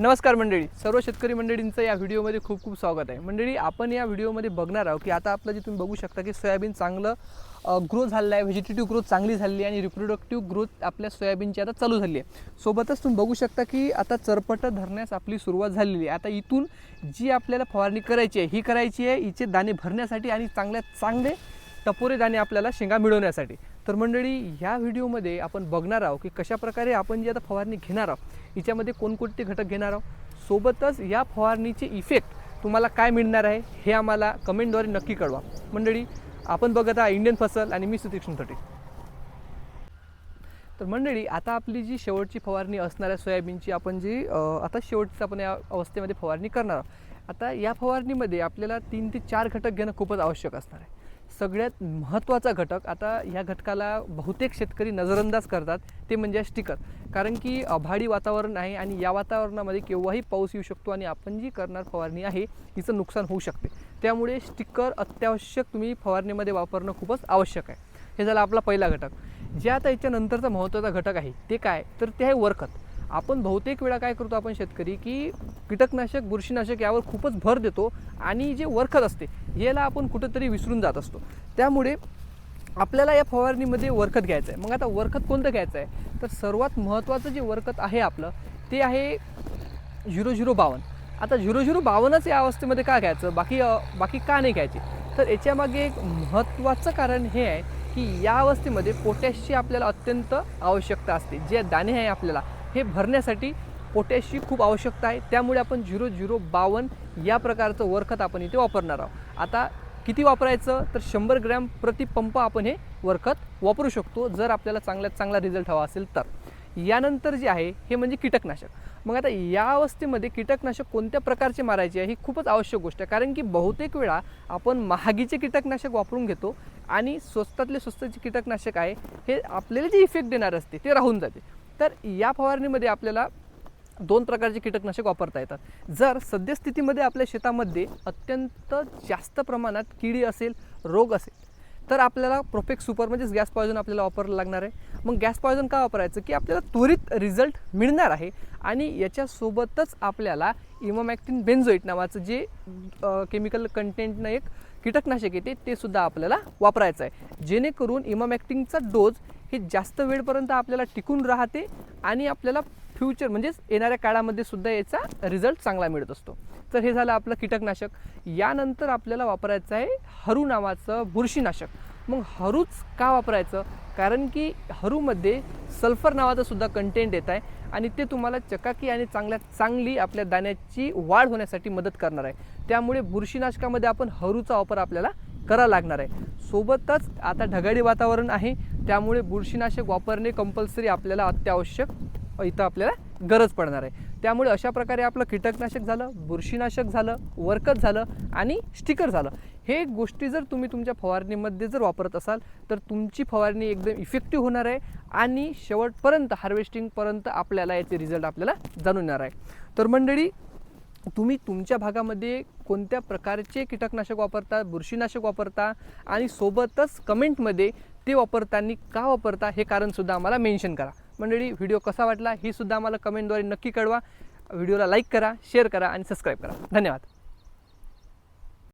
नमस्कार मंडळी सर्व शेतकरी मंडळींचं या व्हिडिओमध्ये खूप खूप स्वागत आहे. मंडळी आपण या व्हिडिओमध्ये बघणार आहोत की आता आपलं जे तुम्ही बघू शकता की सोयाबीन चांगलं ग्रो झालेलं आहे व्हेजिटेटिव्ह ग्रोथ चांगली झाली आहे आणि रिप्रोडक्टिव्ह ग्रोथ आपल्या सोयाबीनची आता चालू झाली आहे. सोबतच तुम्ही बघू शकता की आता चरपट धरण्यास आपली सुरुवात झालेली आहे. आता इथून जी आपल्याला फवारणी करायची आहे ही करायची आहे हिचे दाणे भरण्यासाठी आणि चांगल्यात चांगले टपोरे दाणे आपल्याला शेंगा मिळवण्यासाठी. तर मंडळी ह्या व्हिडिओमध्ये आपण बघणार आहोत की कशाप्रकारे आपण जी आता फवारणी घेणार आहोत हिच्यामध्ये कोणकोणते घटक घेणार आहोत. सोबतच या फवारणीचे इफेक्ट तुम्हाला काय मिळणार आहे हे आम्हाला कमेंटद्वारे नक्की कळवा. मंडळी आपण बघत आहात इंडियन फसल आणि मी सुतीक्ष्ण थोटे तर मंडळी आता आपली जी शेवटची फवारणी असणार आहे सोयाबीनची आपण जी आता शेवटची आपण या अवस्थेमध्ये फवारणी करणार आहोत. आता या फवारणीमध्ये आपल्याला तीन ते चार घटक घेणं खूपच आवश्यक असणार आहे. सगळ्यात महत्त्वाचा घटक आता ह्या घटकाला बहुतेक शेतकरी नजरअंदाज करतात ते म्हणजे स्टिकर. कारण की अभाडी वातावरण आहे आणि या वातावरणामध्ये केव्हाही पाऊस येऊ शकतो आणि आपण जी करणार फवारणी आहे तिचं नुकसान होऊ शकते. त्यामुळे स्टिकर अत्यावश्यक तुम्ही फवारणीमध्ये वापरणं खूपच आवश्यक आहे. हे झाला आपला पहिला घटक. जे आता याच्यानंतरचा महत्त्वाचा घटक आहे ते काय? तर ते आहे वरखत. आपण बहुतेक वेळा काय करतो आपण शेतकरी की कीटकनाशक बुरशीनाशक यावर खूपच भर देतो आणि जे वरखत असते याला आपण कुठंतरी विसरून जात असतो. त्यामुळे आपल्याला या फवारणीमध्ये वरखत घ्यायचं आहे मग आता वरखत कोणतं घ्यायचं आहे तर सर्वात महत्त्वाचं जे वरखत आहे आपलं ते आहे झिरो झिरो बावन्न आता झिरो झिरो बावन्नच या अवस्थेमध्ये का घ्यायचं? बाकी बाकी का नाही घ्यायचे? तर याच्यामागे एक महत्त्वाचं कारण हे आहे की या अवस्थेमध्ये पोटॅशची आपल्याला अत्यंत आवश्यकता असते. जे दाणे आहे आपल्याला हे भरण्यासाठी पोटॅशची खूप आवश्यकता आहे. त्यामुळे आपण झिरो झिरो बावन्न या प्रकारचं वरखत आपण इथे वापरणार आहोत. आता किती वापरायचं? तर शंभर ग्रॅम प्रति पंप आपण हे वरखत वापरू शकतो जर आपल्याला चांगल्यात चांगला रिझल्ट हवा असेल तर. यानंतर जे आहे हे म्हणजे कीटकनाशक. मग आता या अवस्थेमध्ये कीटकनाशक कोणत्या प्रकारचे मारायचे आहे ही खूपच आवश्यक गोष्ट आहे. कारण की बहुतेक वेळा आपण महागीचे कीटकनाशक वापरून घेतो आणि स्वस्तातले स्वस्त जे कीटकनाशक आहे हे आपल्याला जे इफेक्ट देणार असते ते राहून जाते. तर या फवारणीमध्ये आपल्याला दोन प्रकारचे कीटकनाशक वापरता येतात. जर सद्यस्थितीमध्ये आपल्या शेतामध्ये अत्यंत जास्त प्रमाणात किडी असेल रोग असेल तर आपल्याला प्रोफेक्स सुपर म्हणजेच गॅस पॉयझन आपल्याला वापरायला लागणार आहे. मग गॅस पॉयझन का वापरायचं? की आपल्याला त्वरित रिझल्ट मिळणार आहे आणि याच्यासोबतच आपल्याला इमोमॅक्टिन बेन्झोईट नावाचं जे केमिकल कंटेंटनं एक कीटकनाशक येते ते सुद्धा आपल्याला वापरायचं आहे. जेणेकरून इमोमॅक्टिनचा डोज हे जास्त वेळपर्यंत आपल्याला टिकून राहते आणि आपल्याला फ्युचर म्हणजेच येणाऱ्या काळामध्ये सुद्धा याचा रिझल्ट चांगला मिळत असतो. तर हे झालं आपलं कीटकनाशक. यानंतर आपल्याला वापरायचं आहे हरू नावाचं बुरशीनाशक. मग हरूच का वापरायचं? कारण की हरूमध्ये सल्फर नावाचं सुद्धा कंटेंट येत आहे आणि ते तुम्हाला चकाकी आणि चांगल्या चांगली आपल्या दाण्याची वाढ होण्यासाठी मदत करणार आहे. त्यामुळे बुरशीनाशकामध्ये आपण हरूचा वापर आपल्याला करावा लागणार आहे. सोबतच आता ढगाळी वातावरण आहे. त्यामुळे बुरशीनाशक वापरणे कंपल्सरी आपल्याला अत्यावश्यक. इथं आपल्याला गरज पडणार आहे. त्यामुळे अशा प्रकारे आपलं कीटकनाशक झालं बुरशीनाशक झालं वरकत झालं आणि स्टिकर झालं. हे गोष्टी जर तुम्ही तुमच्या फवारणीमध्ये जर वापरत असाल तर तुमची फवारणी एकदम इफेक्टिव्ह होणार आहे आणि शेवटपर्यंत हार्वेस्टिंगपर्यंत आपल्याला याचे रिझल्ट आपल्याला जाणून येणार आहे. तर मंडळी तुम्ही तुमच्या भागामध्ये कोणत्या प्रकारचे कीटकनाशक वापरता बुरशीनाशक वापरता आणि सोबतच कमेंटमध्ये ते वापरताना का वापरता हे कारणसुद्धा आम्हाला मेन्शन करा. मंडळी व्हिडिओ कसा वाटला ही सुद्धा आम्हाला कमेंटद्वारे नक्की कळवा. व्हिडिओला लाईक करा शेअर करा आणि सबस्क्राईब करा. धन्यवाद.